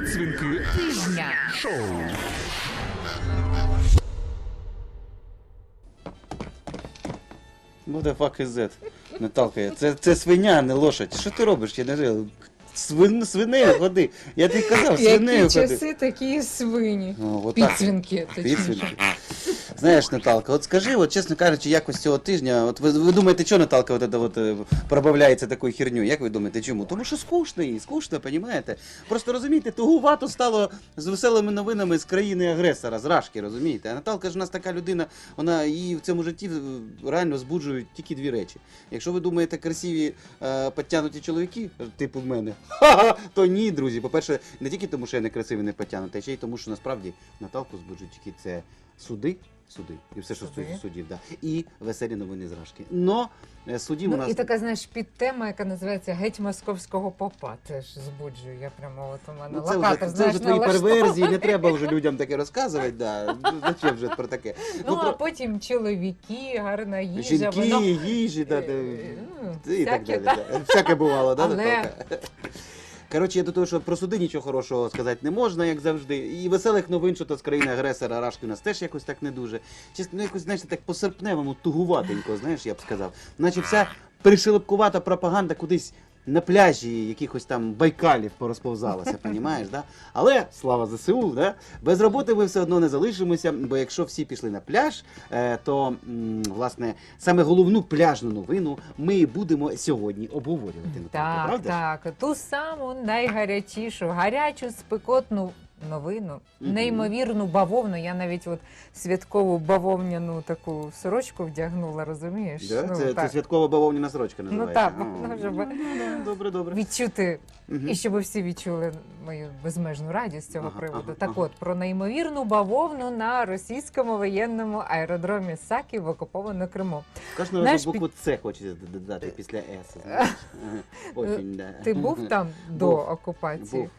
Підсвінки Тижня. шоу. What the fuck is that? Наталка, це, це свиня, а не лошадь. Що ти робиш? Я не знаю. Свин, свинею ходи. Я тобі казав, свинею Які ходи. часи, такі і свині. Ну, отак. Підсвінки, точніше. Підсвінки. Знаєш, Наталка, от скажи, от чесно кажучи, якось цього тижня, от ви, ви думаєте, що Наталка от, от, е, пробавляється такою херню? Як ви думаєте, чому? Тому що скучно їй, скучно, понімаєте? Просто розумієте, тугувато стало з веселими новинами з країни-агресора, з Рашки, розумієте? А Наталка ж у нас така людина, вона її в цьому житті е, реально збуджують тільки дві речі. Якщо ви думаєте, красиві е, підтягнуті чоловіки, типу в мене, ха-ха, то ні, друзі. По-перше, не тільки тому, що я не красивий, не підтягнутий, а ще й тому, що насправді Наталку збуджують тільки це суди. Суди. І все, що Суди. стосується судів, да. І веселі новини з Рашки. Но е, судів у Ну нас. і така, знаєш, підтема, яка називається Геть московського попа. Теж збуджує. Я прямо от у мене Ну, це, локатор, вже, це вже твої перверзії, не треба вже людям таке розказувати. Да. Ну, Зачем вже про таке? Ну, а про- потім чоловіки, гарна їжа, Жінки, воно... їжі, да, да, ну, і так далі. Да. Всяке бувало, да, Але-? Коротше, я до того, що про суди нічого хорошого сказати не можна, як завжди. І веселих новин, що то з країни агресора Рашки теж якось так не дуже. Чесно, ну якось, знаєш, так по-серпневому тугуватенько, знаєш, я б сказав. Наче вся пришелепкувата пропаганда кудись на пляжі якихось там байкалів порозповзалася, понімаєш, да? Але слава ЗСУ, да? без роботи ми все одно не залишимося, бо якщо всі пішли на пляж, е, то власне саме головну пляжну новину ми і будемо сьогодні обговорювати. Так, правда так. Ту саму найгарячішу, гарячу, спекотну новину, Мгм. неймовірну бавовну. Я навіть от святкову бавовняну таку сорочку вдягнула, розумієш? Да? Ну, це, це святкова бавовняна сорочка Ну називається. так, О, вона ну, Добре, добре. відчути, Мгм. і щоб всі відчули мою безмежну радість з цього Ага, приводу. ага, так ага. от, про неймовірну бавовну на російському воєнному аеродромі Сакі в окупованому Криму. Кожного Знаєш, разу букву С хочеться додати після С. знаєш. Ага. Очень, да. Ти був там до Був. окупації? Був.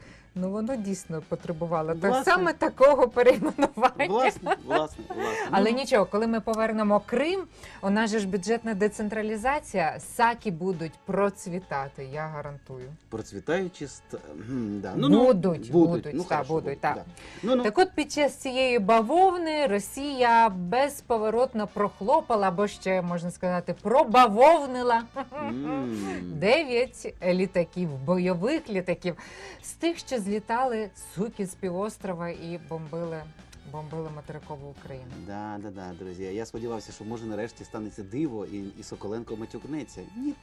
Ну воно дійсно потребувало так саме такого перейменування. Власне, власне, власне. Але Ну, нічого, коли ми повернемо Крим, у нас же ж бюджетна децентралізація, саки будуть процвітати, я гарантую. Процвітаючи ст... М, да. Будуть, будуть, Ну, та, хорошо, будуть, так. да. Ну, ну, Так от під час цієї бавовни Росія безповоротно прохлопала, або ще можна сказати, пробавовнила М. дев'ять літаків, бойових літаків, з тих, що злітали суки з півострова і бомбили, бомбили материкову Україну. Да, да, да, друзі. Я сподівався, що може нарешті станеться диво і, і Соколенко матюкнеться. Ні.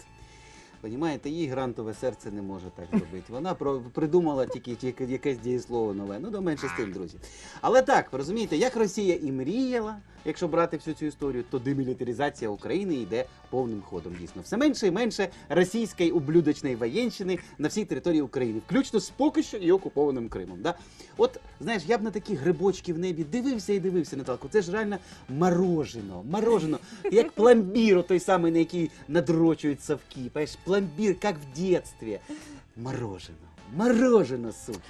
Понімаєте, її грантове серце не може так зробити. Вона придумала тільки, якесь дієслово нове. Ну, до менше з тим, друзі. Але так, розумієте, як Росія і мріяла, якщо брати всю цю історію, то демілітаризація України йде повним ходом. Дійсно, все менше і менше російської ублюдочної воєнщини на всій території України, включно з поки що і окупованим Кримом. Да? От знаєш, я б на такі грибочки в небі дивився і дивився Наталку. Це ж реально морожено, морожено, як пломбір, той самий, на який надрочують совки. Понимаєш, пломбір, як в дитинстві. Морожено, морожено, суки.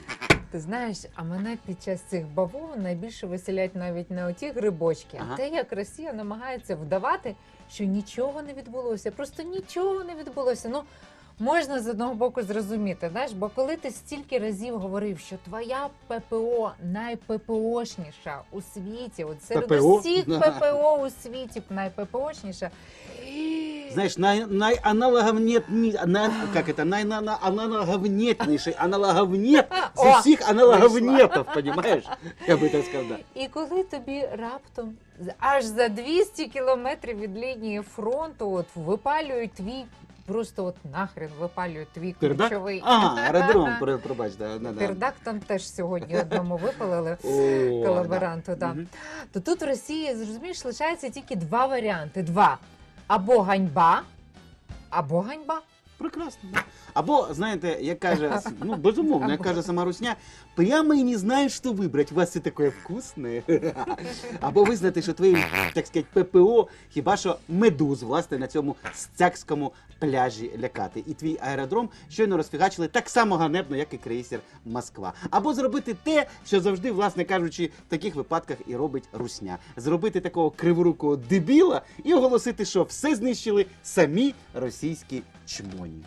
Ти знаєш, а мене під час цих бавовн найбільше веселять навіть не оті грибочки, Ага. а те, як Росія намагається вдавати, що нічого не відбулося. Просто нічого не відбулося. Ну можна з одного боку зрозуміти, знаєш, бо коли ти стільки разів говорив, що твоя ППО найППОшніша у світі, от серед ППО? усіх ППО у світі найППОшніша. Знаешь, най, найаналогов нет, ни, на, как это, на, на, аналоговнетнейший, аналогов нет О, со всех аналогов нетов, понимаешь? Я бы так сказал. І коли тобі раптом аж за 200 кілометрів від лінії фронту от випалюють твій, просто от нахрен випалюють твій Пердак? ключовий. А, аеродром, про- пробач, да, да, да. Пердак там теж сьогодні одному випалили. О, колаборанту, да. Мгм. То тут в Росії, зрозумієш, лишається тільки два варіанти: два. Або ганьба, або ганьба. Прекрасно. да. Або, знаєте, як каже, ну, безумовно, як каже сама Русня, прямо і не знаю, що вибрати. У вас все таке вкусне. Або визнати, що твої, так сказати, ППО, хіба що медуз, власне, на цьому стякському пляжі лякати. І твій аеродром щойно розфігачили так само ганебно, як і крейсер Москва. Або зробити те, що завжди, власне кажучи, в таких випадках і робить Русня. Зробити такого криворукого дебіла і оголосити, що все знищили самі російські чмоні.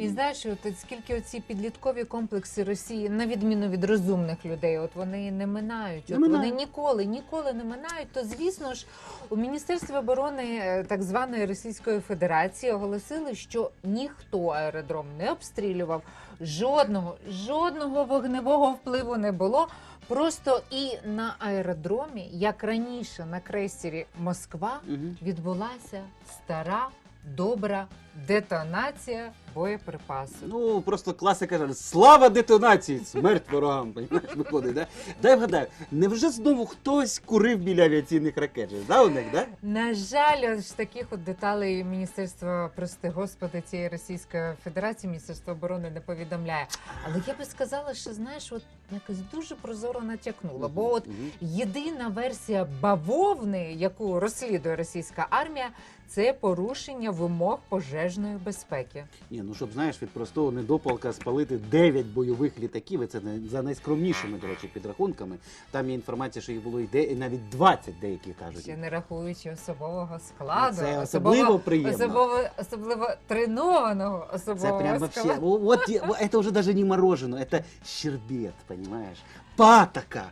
І знаєш, от скільки оці підліткові комплекси Росії, на відміну від розумних людей, от вони не минають. От вони ніколи, ніколи не минають. То звісно ж, у Міністерстві оборони е, так званої Російської Федерації оголосили, що ніхто аеродром не обстрілював, жодного, жодного вогневого впливу не було. Просто і на аеродромі, як раніше на крейсері Москва, відбулася стара добра детонація боєприпасу. Ну, просто класика каже, слава детонації, смерть ворогам, понімаєш, виходить, да? Дай вгадаю, невже знову хтось курив біля авіаційних ракет? же, Да, у них, да? На жаль, аж таких от деталей Міністерство, прости господи, цієї Російської Федерації, Міністерство оборони не повідомляє. Але я би сказала, що знаєш, от якось дуже прозоро натякнуло. Бо от Мгм. єдина версія бавовни, яку розслідує російська армія, це порушення вимог пожежної безпеки. Ні, ну щоб знаєш, від простого недопалка спалити 9 бойових літаків, і це не за найскромнішими, до речі, підрахунками. Там є інформація, що їх було і, де, і навіть 20 деякі кажуть. Ще не рахуючи особового складу, Це особливо приємно. особливо, особливо тренованого Це особового прям вообще, складу. вот, вот, е- вот это уже даже не мороженое, это щербет, понимаешь? Патока,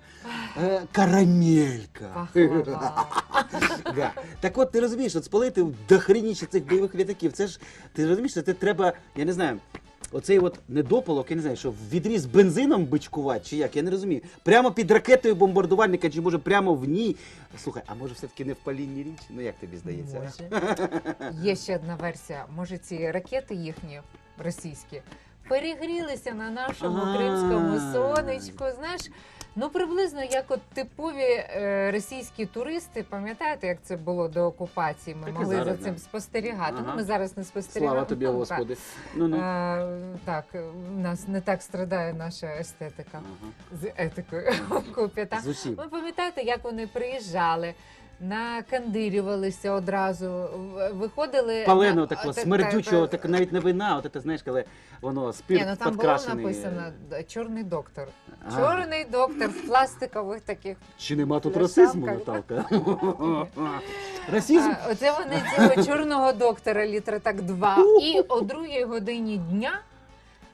е, карамелька. Да. Так от ти розумієш, от спалити дохреніше цих бойових літаків, це ж ти розумієш, що це треба, я не знаю. Оцей от недопалок, я не знаю, що в відрі з бензином бичкувати, чи як, я не розумію. Прямо під ракетою бомбардувальника, чи може прямо в ній. Слухай, а може все-таки не в палінні річ? Ну як тобі здається? Може. Є ще одна версія. Може, ці ракети їхні російські перегрілися на нашому кримському сонечку. Знаєш, ну приблизно як от типові е, російські туристи, пам'ятаєте, як це було до окупації? Ми Так і могли зараз, за цим спостерігати. Ага. Ну ми зараз не спостерігаємо. Слава тобі, Ну, Господи. Ну, так. ну. Е, Так, у нас не так страдає наша естетика Ага. з етикою купі. З усім. Ви пам'ятаєте, як вони приїжджали, накандирювалися одразу, виходили Паленого на- такого та- смердючого, та- так навіть не вина, от це знаєш, коли воно спирт Ні, ну там було підкрашений. написано «Д- чорний доктор. А. Чорний доктор в пластикових таких. Чи нема тут расизму, Наталка? Расизм? А, Оце вони цього чорного доктора літра так два. І о другій годині дня.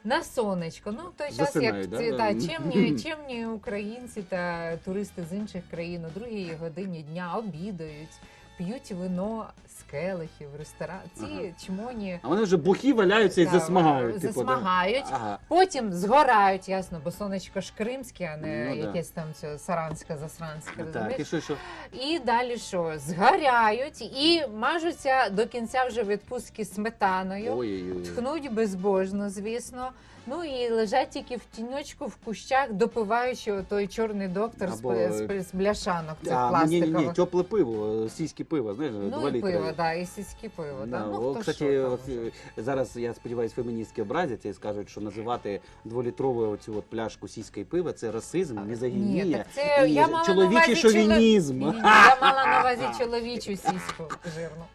На сонечко. Ну, в той час, Засинають, як да? ці, та, чимні, чимні українці та туристи з інших країн о другій годині дня обідають, п'ють вино з келихів, ресторан. Ці Ага. чмоні А вони вже бухі валяються і та, засмагають. типу, да? засмагають. Ага. Потім згорають, ясно, бо сонечко ж кримське, а не Ну, да. якесь там це саранське, засранське. Так, розумієш? і що, що? І далі що? Згоряють і мажуться до кінця вже відпустки сметаною. Ой-ой-ой. Тхнуть безбожно, звісно. Ну і лежать тільки в тіньочку в кущах, допиваючи той чорний доктор з, Або, пи- з, з бляшанок цих А, ні, ні, ні, тепле пиво, сільське пиво, знаєш, Ну 2 і літри. пиво, да, і сільське пиво. Да, Да. Ну, о, хто кстати, що от, е, зараз я сподіваюся, феміністки образяться і скажуть, що називати дволітрову оцю от пляшку сільське пиво це расизм, Ні, так це і я мала на чоловічий увазі чоло- шовінізм. Я мала на увазі чоловічу сіську жирну.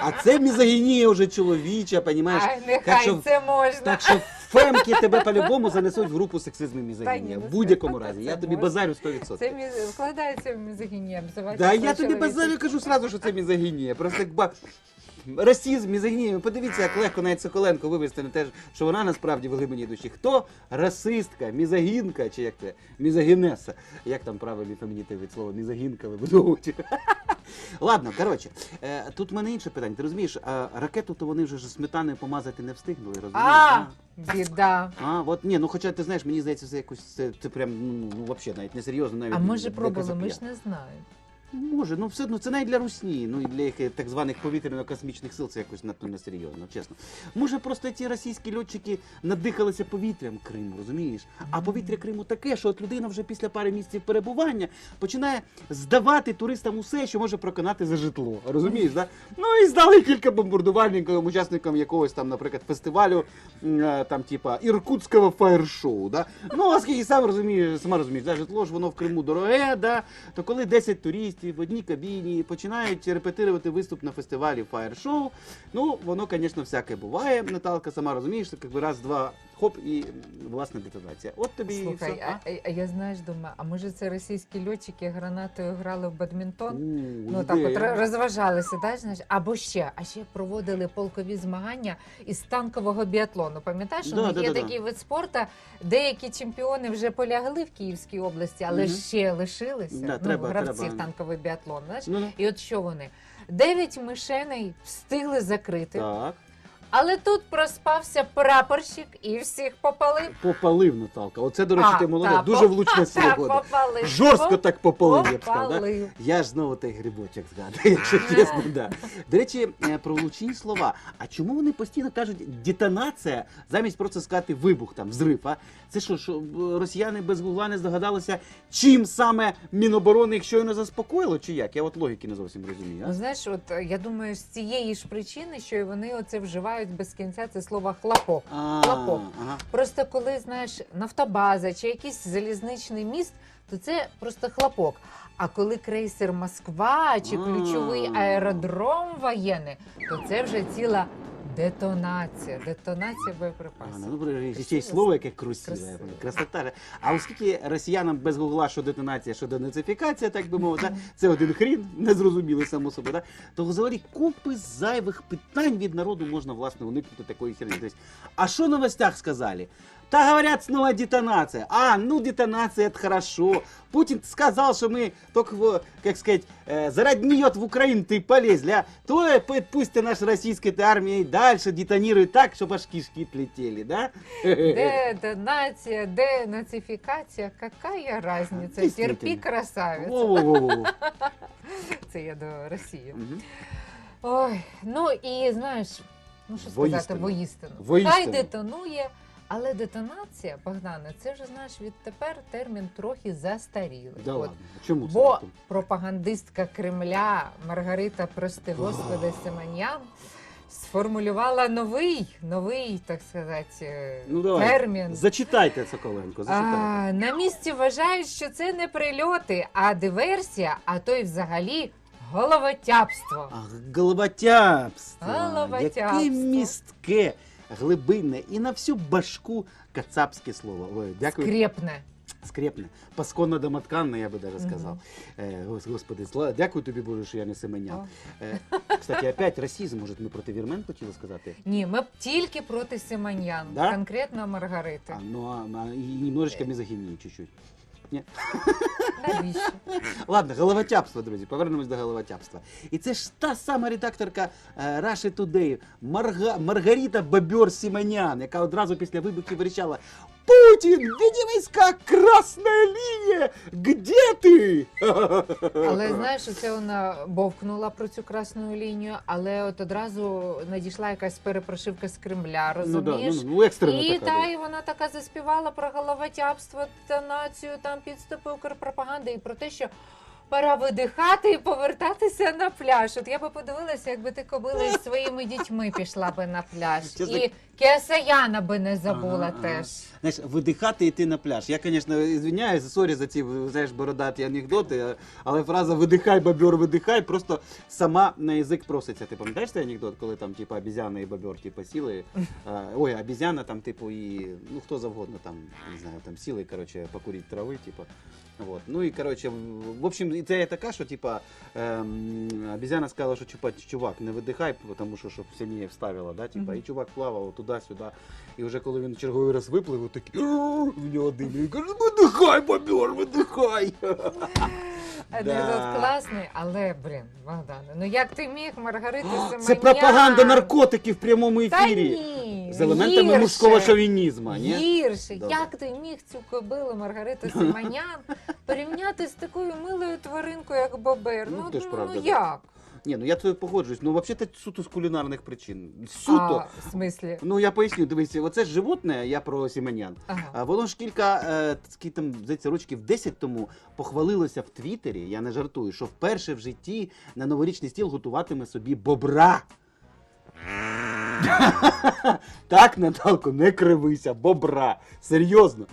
А це мізогінія вже чоловіча, понімаєш? Ай, нехай Так що- це можна. Так що фемки тебе по-любому занесуть в групу сексизм і мізогінія. В ну будь-якому разі. Я тобі базарю 100%. Це міз... вкладається в мізогінія. Да, я тобі базарю кажу сразу, що це мізогінія. Просто як ба... Расізм, мізогінія. Подивіться, як легко навіть Соколенко вивести на те, що вона насправді в глибині душі. Хто? Расистка, мізогінка, чи як це? Мізогінеса. Як там правильний фемінітив від слова мізогінка вибудовують. Ладно, коротше, е, тут в мене інше питання. Ти розумієш, ракету то вони вже ж сметаною помазати не встигнули, розумієш? Біда. А, от ні, ну хоча ти знаєш, мені здається, це якось це, це прям ну, ну взагалі навіть не серйозно, навіть А може пробували, ми ж не знаємо. Може, ну все одно це навіть для русні, ну і для їх так званих повітряно-космічних сил це якось надто несерйозно, чесно. Може, просто ті російські льотчики надихалися повітрям Криму, розумієш? А повітря Криму таке, що от людина вже після пари місяців перебування починає здавати туристам усе, що може проконати за житло. Розумієш, да? Ну і здали кілька бомбардувальників, учасникам якогось там, наприклад, фестивалю, е, там, типа, іркутського фаєр-шоу. Да? Ну, оскільки сам розумієш, сама розумієш, да, житло ж воно в Криму дороге, да? то коли 10 туристів в одній кабіні починають репетирувати виступ на фестивалі фаєр-шоу, ну, воно, звісно, всяке буває. Наталка, сама розумієш, так якби раз-два хоп, і м, власне детонація. От тобі і Слухай, все. а, а, я знаєш, думаю, а може це російські льотчики гранатою грали в бадмінтон? У, Ну так от ідея. розважалися, да, знаєш? або ще, а ще проводили полкові змагання із танкового біатлону. Пам'ятаєш, у Да, них да, є да, да. такий вид спорту, деякі чемпіони вже полягли в Київській області, але Мгм. ще лишилися Да, ну, треба- гравців треба. танковий біатлон. Знаєш? Ну, ну, І от що вони? Дев'ять мишеней встигли закрити, так. Але тут проспався прапорщик і всіх попалив. Попалив Наталка. Оце, до речі, А, ти молодець. та, Дуже по- влучне та, слово. попалив. Жорстко так попалив, я б сказав. Да? Попалив. Я ж знову той грибочок згадую, якщо чесно, да. До речі, е, про влучні слова. А чому вони постійно кажуть детонація, замість просто сказати вибух, там, взрив? А? Це що, що е, росіяни без гугла не здогадалися, чим саме Міноборони їх щойно заспокоїло, чи як? Я от логіки не зовсім розумію. Ну, А? знаєш, от е, я думаю, з цієї ж причини, що і вони оце вживають без кінця це слово хлопок. А, Хлопок. ага. Просто коли знаєш нафтобаза чи якийсь залізничний міст, то це просто хлопок. А коли крейсер Москва чи ключовий аеродром воєнний, то це вже ціла детонація. Детонація А, боєприпасів. ну, добре, ще й слово, яке красиве. Красиво. Красота. А оскільки росіянам без гугла, що детонація, що денацифікація, так би мовити, це один хрін, незрозумілий само собі, да, то взагалі купи зайвих питань від народу можна власне уникнути такої херні. Тобто, а що на новостях сказали? Та говорят, снова детонация. А, ну детонация это хорошо. Путин сказал, что мы только, в, как сказать, э, заради нее в Украину ты полезли. А то э, пу- пусть и наша российская армия и дальше детонирует так, чтобы аж кишки летели, да? Детонація, денацифікація, какая разниця? Дійсно. Терпі, красавець. Во-во-во-во. Це я до Росії. Мгм. Ой, ну і знаєш, ну що сказати, Воістину. воїстину. Воістину. Хай детонує, але детонація, Богдане, це вже знаєш відтепер термін трохи застарілий. Да От. ладно, чому це? Бо раптом? пропагандистка Кремля Маргарита, прости господи, Семенян сформулювала новий, новий, так сказати, е, Ну, давай. термін. Зачитайте, Соколенко, зачитайте. А, на місці вважають, що це не прильоти, а диверсія, а то й взагалі головотяпство. Ах, головотяпство. Головотяпство. Яке містке, глибинне і на всю башку кацапське слово. Ой, дякую. Скрепне. Скрепне. Пасконно домотканне, я би даже сказав. Е, гос- господи, слава, дякую тобі, Боже, що я не Семенян. Е, кстати, опять расизм, може, ми проти вірмен хотіли сказати? Ні, ми б тільки проти Семенян, Да? конкретно Маргарити. А, ну, а, а, і немножечко мізогінії чуть-чуть. Навіщо? Ладно, головотяпство, друзі, повернемось до головотяпства. І це ж та сама редакторка е, Russia Today, Марга, Маргарита Бабьор Сіманян, яка одразу після вибухів кричала Путін, веди війська, красна лінія, где ти? Але знаєш, це вона бовкнула про цю красну лінію, але от одразу надійшла якась перепрошивка з Кремля, ну, да, розумієш? ну, ну, екстрена І така. та да. і вона така заспівала про головотяпство, націю, там підступи Укрпропаганди і про те, що пора видихати і повертатися на пляж. От я би подивилася, якби ти кобила із своїми дітьми пішла би на пляж. І Кесаяна би не забула Ага, ага. теж. Знаєш, видихати і йти на пляж. Я, звісно, извиняюсь, сорі за ці знаєш, бородаті анекдоти, але фраза видихай, бобер, видихай просто сама на язик проситься. Ти пам'ятаєш цей анекдот, коли там, типу, обізяна і бобер, типу, сіли. А, ой, обізяна там, типу, і ну хто завгодно там, не знаю, там сіли, коротше, покурити трави, типу. Вот. Ну і коротше, в- в общем, ідея така, що типа ем, обезьяна сказала, що чупа, чувак, не видихай, тому що щоб сильніше вставила, да, типа, Мгм. і чувак плавав туди-сюди. І вже коли він черговий раз виплив, такий в нього дим. Він каже, видихай, бобер, видихай. Анекдот класний, але, блін, Богдане, ну як ти міг, Маргарита Семенян? Це пропаганда наркотиків в прямому Та ефірі. ні, З елементами гірше. мужського шовінізму, ні? Гірше, Добре. як ти міг цю кобилу Маргариту Симонян порівняти з такою милою тваринкою, як Бобер? Ну, Ну, теж ну, правда, ну як? Ні, ну я тут погоджуюсь. Ну, взагалі, суто з кулінарних причин. Суто. А, в смислі? Ну я поясню, дивись, оце ж животне, я про сіменян. Ага. Воно ж кілька е, скільки там здається, років 10 тому похвалилося в Твіттері, я не жартую, що вперше в житті на новорічний стіл готуватиме собі бобра. Так, Наталко, не кривися, бобра. Серйозно.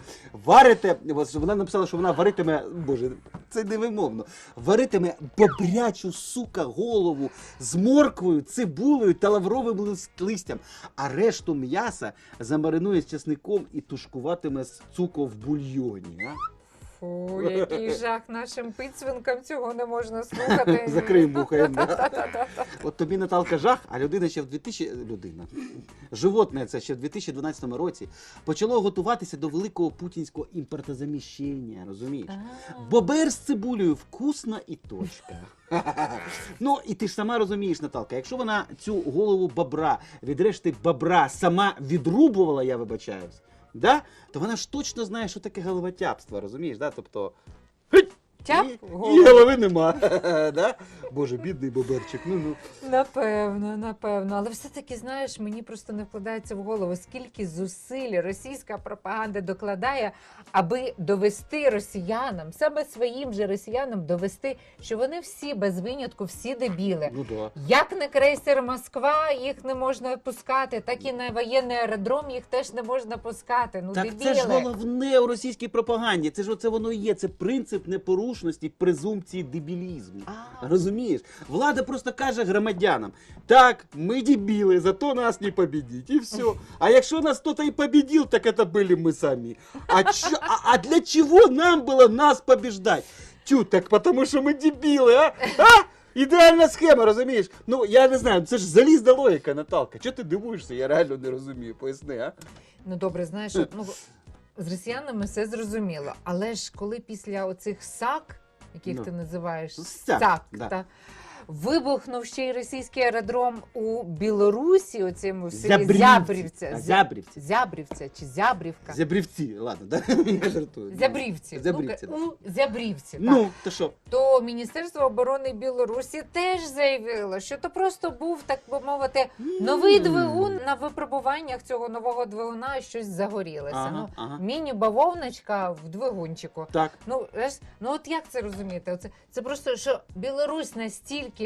Варите, вона написала, що вона варитиме, боже, це невимовно. Варитиме бобрячу, сука, голову з морквою, цибулею та лавровим лис- листям, а решту м'яса замаринує з часником і тушкуватиме з цуко в бульйоні. А? Фу, який жах нашим пицвинкам цього не можна слухати. Закрий вуха, да. От тобі Наталка жах, а людина ще в 2000... людина. Животне це ще в 2012 році почало готуватися до великого путінського імпортозаміщення, розумієш? Бобер з цибулею вкусна і точка. ну і ти ж сама розумієш, Наталка, якщо вона цю голову бобра від решти бобра сама відрубувала, я вибачаюсь, да? то вона ж точно знає, що таке головотяпство, розумієш? Да? Тобто. Тяп і, голову. і голови нема. да? Боже, бідний боберчик. Ну, ну. Напевно, напевно. Але все-таки, знаєш, мені просто не вкладається в голову, скільки зусиль російська пропаганда докладає, аби довести росіянам, саме своїм же росіянам довести, що вони всі без винятку, всі дебіли. Ну да. Як на крейсер Москва їх не можна пускати, так і на воєнний аеродром їх теж не можна пускати. Ну, Так дебіли. це ж головне у російській пропаганді. Це ж оце воно і є. Це принцип непорушності, презумпції дебілізму. Розумієш? Влада просто каже громадянам: так, ми дебіли, зато нас не победить. І все. А якщо нас хтось і победил, так це були ми самі. А, чо, а, а для чого нам було нас побіждати? Тю, так тому що ми дебіли, а? а? Ідеальна схема, розумієш? Ну, я не знаю, це ж залізна логіка, Наталка. Чого ти дивуєшся? Я реально не розумію. Поясни, а? Ну добре, знаєш, ну з росіянами все зрозуміло. Але ж коли після оцих сак, яких Ну, ти називаєш сак, сак, да. та, вибухнув ще й російський аеродром у Білорусі, оцьому в селі Зябрівці. Зябрівця. А, Зябрівці. Зябрівця чи Зябрівка. Зябрівці, ладно, да? я жартую. Зябрівці. Зябрівці, Ну, у Зябрівці, так. Ну, то що? То Міністерство оборони Білорусі теж заявило, що то просто був, так би мовити, новий двигун на випробуваннях цього нового двигуна щось загорілося. Ага, ну, ага. міні-бавовночка в двигунчику. Так. Ну, знаєш, ну от як це розуміти? Оце, це просто, що Білорусь настільки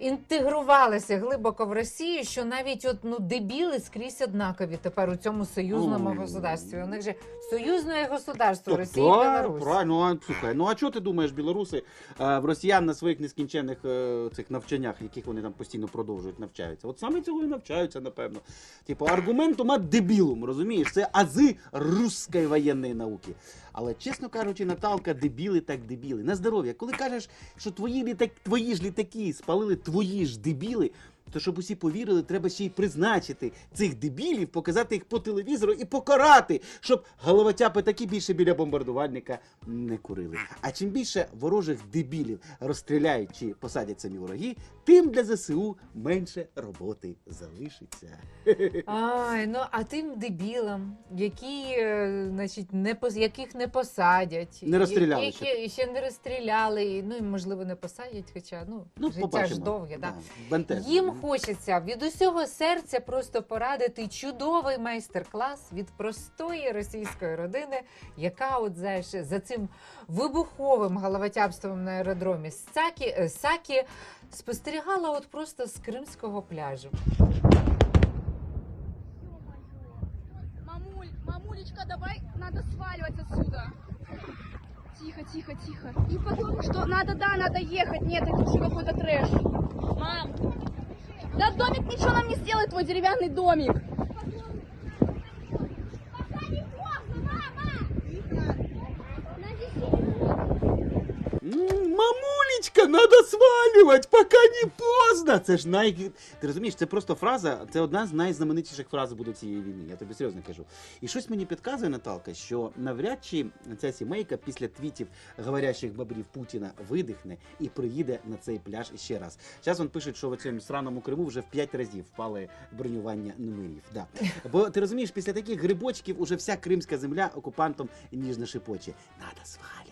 інтегрувалася глибоко в Росію, що навіть от, ну, дебіли скрізь однакові тепер у цьому союзному Ой. государстві. У них же союзне государство Так, Росія і так, Білорусь. Правильно, а, слухай, ну а чого ти думаєш, білоруси е, в росіян на своїх нескінченних е, цих навчаннях, яких вони там постійно продовжують навчаються? От саме цього і навчаються, напевно. Типу, аргументум ад дебілум, розумієш? Це ази русської воєнної науки. Але, чесно кажучи, Наталка, дебіли так дебіли. На здоров'я. Коли кажеш, що твої літак, твої ж літаки спалили твої ж дебіли, то щоб усі повірили, треба ще й призначити цих дебілів, показати їх по телевізору і покарати, щоб головотяпи такі більше біля бомбардувальника не курили. А чим більше ворожих дебілів розстріляють чи посадять самі вороги, тим для ЗСУ менше роботи залишиться. Ай, ну а тим дебілам, які, е, значить, не пос- яких не посадять, Не розстріляли які ще не розстріляли, ну і можливо не посадять, хоча ну, Ну, життя побачимо. ж довге. Да. бентежно. Їм хочеться від усього серця просто порадити чудовий майстер-клас від простої російської родини, яка, от знаєш, за цим вибуховим головотяпством на аеродромі Сакі, е, Сакі спостерігала от просто з кримського пляжу. Мамуль, мамулечка, давай, надо сваливать отсюда. Тихо, тихо, тихо. И потом, что надо, да, надо ехать. Нет, это уже какой-то трэш. Мам, да домик ничего нам не сделает, твой деревянный домик. М, Мамулечка, надо свалювати, поки не поздно. Це ж най... Ти розумієш, це просто фраза, це одна з найзнаменитіших фраз буде цієї війни. Я тобі серйозно кажу. І щось мені підказує, Наталка, що навряд чи ця сімейка після твітів говорящих бобрів Путіна видихне і приїде на цей пляж ще раз. Зараз він пише, що в цьому сраному Криму вже в п'ять разів впали бронювання номерів. Да. Бо ти розумієш, після таких грибочків уже вся кримська земля окупантом ніжно шипоче. Надо свалювати.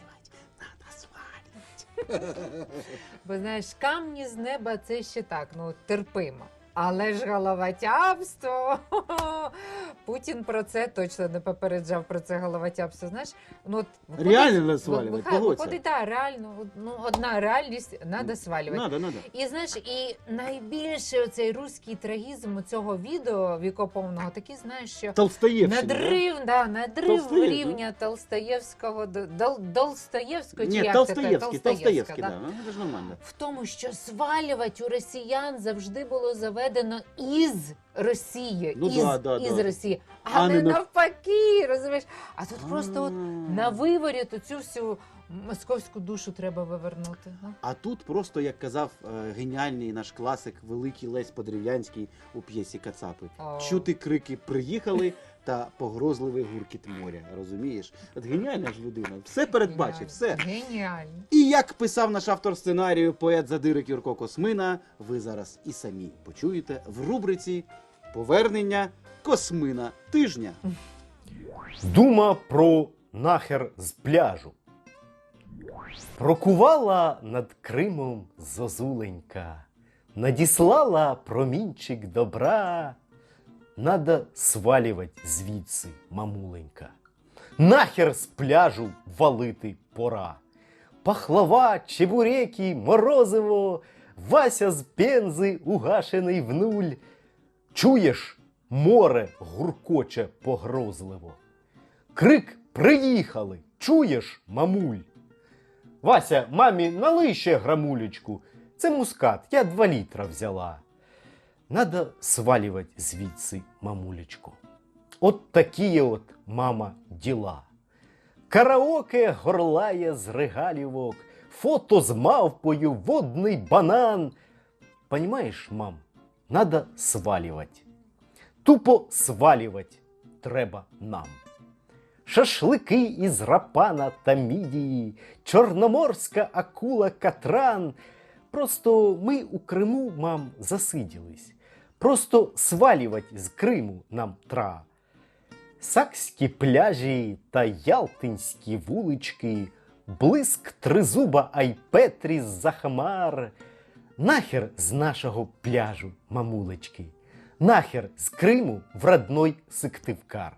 Бо знаєш, камні з неба це ще так, ну терпимо. Але ж головотяпство. Путін про це точно не попереджав про це головотяпство. Знаєш, ну от виходить- Реально надо свалювати, виходить- да, реально, ну, одна реальність треба свалювати. Надо, надо. І знаєш, і найбільше оцей руський трагізм у цього відео вікоповного такий, знаєш, що Толстоєвщина. да? надрив, да, надрив Толстоєв, рівня Толстоєвського, до- Дол, Долстоєвського, чи Ні, як Толстоєвський, це? Толстоєвський, да. да. Ну, це ж нормально. В тому, що свалювати у росіян завжди було заведено із Росії, Ну із, да, да, із да. Росії, а, А не не нав- навпаки, розумієш? А тут просто от на виворі цю всю московську душу треба вивернути. ну. А тут просто, як казав е, геніальний наш класик, великий Лесь Подрів'янський у п'єсі Кацапи. О. Чути крики приїхали та погрозливий гуркіт моря. Розумієш? От геніальна ж людина. Все передбачив, все. Геніально. І як писав наш автор сценарію, поет задирик Юрко Космина, ви зараз і самі почуєте в рубриці Повернення Космина тижня. Дума про нахер з пляжу. Прокувала над Кримом зозуленька, надіслала промінчик добра. Надо свалювать звідси, мамуленька. Нахер з пляжу валити пора. Пахлава, чебуреки, морозиво, Вася з пензи угашений в нуль. Чуєш, море гуркоче погрозливо. Крик приїхали. Чуєш, мамуль? Вася, мамі, налий ще грамулечку. Це мускат, я два літра взяла. Надо свалювати звідси, мамулечко. От такі от, мама, діла. Караоке горлає з регалівок, фото з мавпою, водний банан. Понімаєш, мам, надо свалювати. Тупо свалювати треба нам. Шашлики із рапана та мідії, чорноморська акула катран. Просто ми у Криму, мам, засиділись. Просто свалювати з Криму нам тра. Сакські пляжі та ялтинські вулички, блиск тризуба Айпетрі з-за хмар. Нахер з нашого пляжу, мамулечки, нахер з Криму в родной Сыктывкар.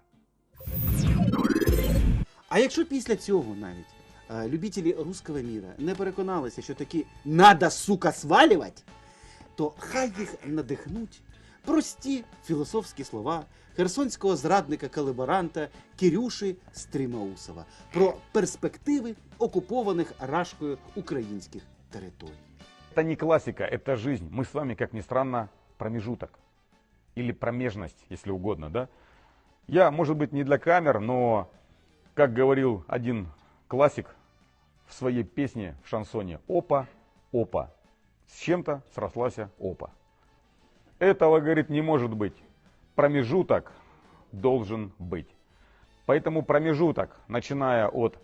А якщо після цього навіть е, любителі руського міра не переконалися, що таки надо, сука, свалювати, то хай їх надихнуть прості філософські слова херсонського зрадника колаборанта Кирюши Стрімаусова про перспективи окупованих рашкою українських територій. Это не классика, это жизнь. Мы с вами, как ни странно, промежуток. Или промежность, если угодно, да? Я, может быть, не для камер, но, как говорил один классик в своей песне в шансоне, опа, опа, с чем-то срослась опа. Этого, говорит, не может быть. Промежуток должен быть. Поэтому промежуток, начиная от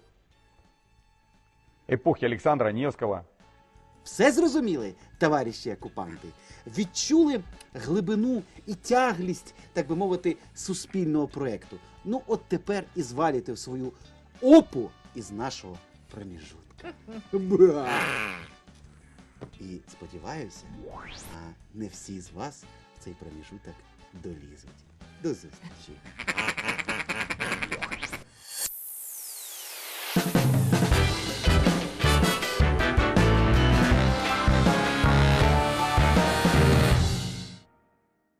эпохи Александра Невского, Все зрозуміли, товариші окупанти? Відчули глибину і тяглість, так би мовити, суспільного проєкту. Ну, от тепер і звалюйте в свою опу із нашого проміжутка. Ба! І сподіваюся, а не всі з вас в цей проміжуток долізуть. До зустрічі!